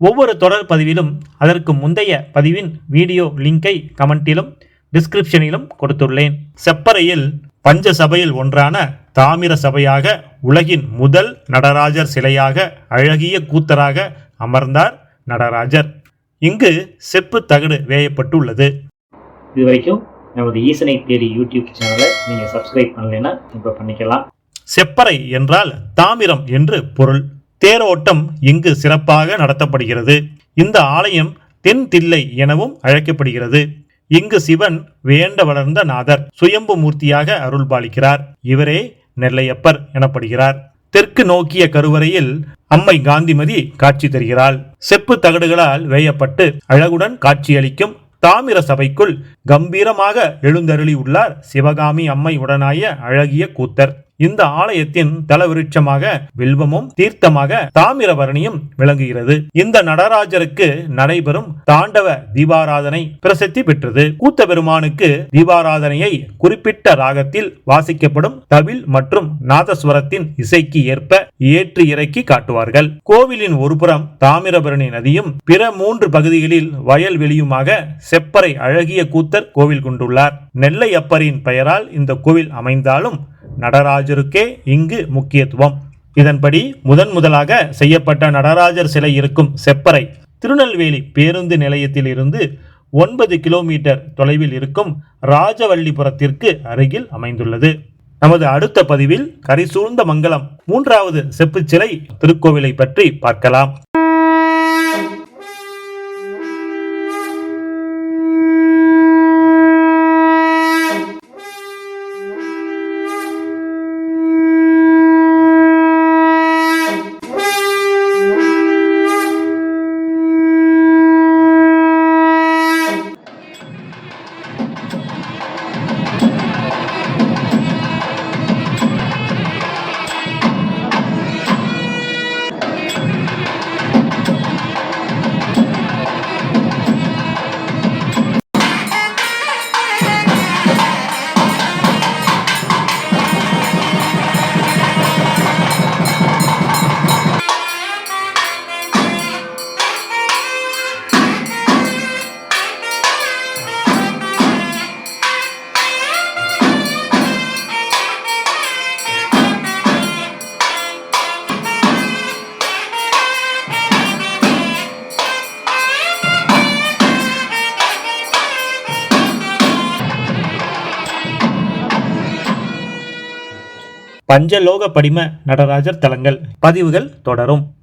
ஒவ்வொரு தொடர் பதிவிலும் அதற்கு முந்தைய பதிவின் வீடியோ லிங்கை கமெண்டிலும் டிஸ்கிரிப்ஷனிலும் கொடுத்துள்ளேன். செப்பறையில் பஞ்ச சபையில் ஒன்றான தாமிர சபையாக உலகின் முதல் நடராஜர் சிலையாக அழகிய கூத்தராக அமர்ந்தார் நடராஜர். இங்கு செப்பு தகடு வேயப்பட்டுள்ளது. இது வரைக்கும் நமது ஈசனை தேடி யூடியூப் சேனலை நீங்கள் சப்ஸ்கிரைப் பண்ணலைன்னா இப்போ பண்ணிக்கலாம். செப்பறை என்றால் தாமிரம் என்று பொருள். தேரோட்டம் இங்கு சிறப்பாக நடத்தப்படுகிறது. இந்த ஆலயம் தென் தில்லை எனவும் அழைக்கப்படுகிறது. இங்கு சிவன் வேண்ட வளர்ந்த நாதர் சுயம்பு மூர்த்தியாக அருள்பாலிக்கிறார். இவரே நெல்லையப்பர் எனப்படுகிறார். தெற்கு நோக்கிய கருவறையில் அம்மை காந்திமதி காட்சி தருகிறாள். செப்பு தகடுகளால் வேயப்பட்டு அழகுடன் காட்சியளிக்கும் தாமிர சபைக்குள் கம்பீரமாக எழுந்தருளி உள்ளார் சிவகாமி அம்மை உடனாய அழகிய கூத்தர். இந்த ஆலயத்தின் தலவிருட்சமாக வில்வமும் தீர்த்தமாக தாமிரபரணியும் விளங்குகிறது. இந்த நடராஜருக்கு நடைபெறும் தாண்டவ தீபாராதனை பிரசித்தி பெற்றது. கூத்த பெருமானுக்கு தீபாராதனையை குறிப்பிட்ட ராகத்தில் வாசிக்கப்படும் தவில் மற்றும் நாதஸ்வரத்தின் இசைக்கு ஏற்ப ஏற்றி இறக்கி காட்டுவார்கள். கோவிலின் ஒருபுறம் தாமிரபரணி நதியும் பிற மூன்று பகுதிகளில் வயல்வெளியுமாக செப்பறை அழகிய கூத்தர் கோவில் கொண்டுள்ளார். நெல்லை அப்பரின் பெயரால் இந்த கோவில் அமைந்தாலும் நடராஜருக்கே இங்கு முக்கியத்துவம். இதன்படி முதன் முதலாக செய்யப்பட்ட நடராஜர் சிலை இருக்கும் செப்பறை திருநெல்வேலி பேருந்து நிலையத்தில் இருந்து ஒன்பது கிலோமீட்டர் தொலைவில் இருக்கும் ராஜவல்லிபுரத்திற்கு அருகில் அமைந்துள்ளது. நமது அடுத்த பதிவில் கரிசூழ்ந்த மங்கலம் மூன்றாவது செப்புச்சிலை திருக்கோவிலை பற்றி பார்க்கலாம். பஞ்சலோக படிம நடராஜர் தலங்கள். பதிவுகள் தொடரும்.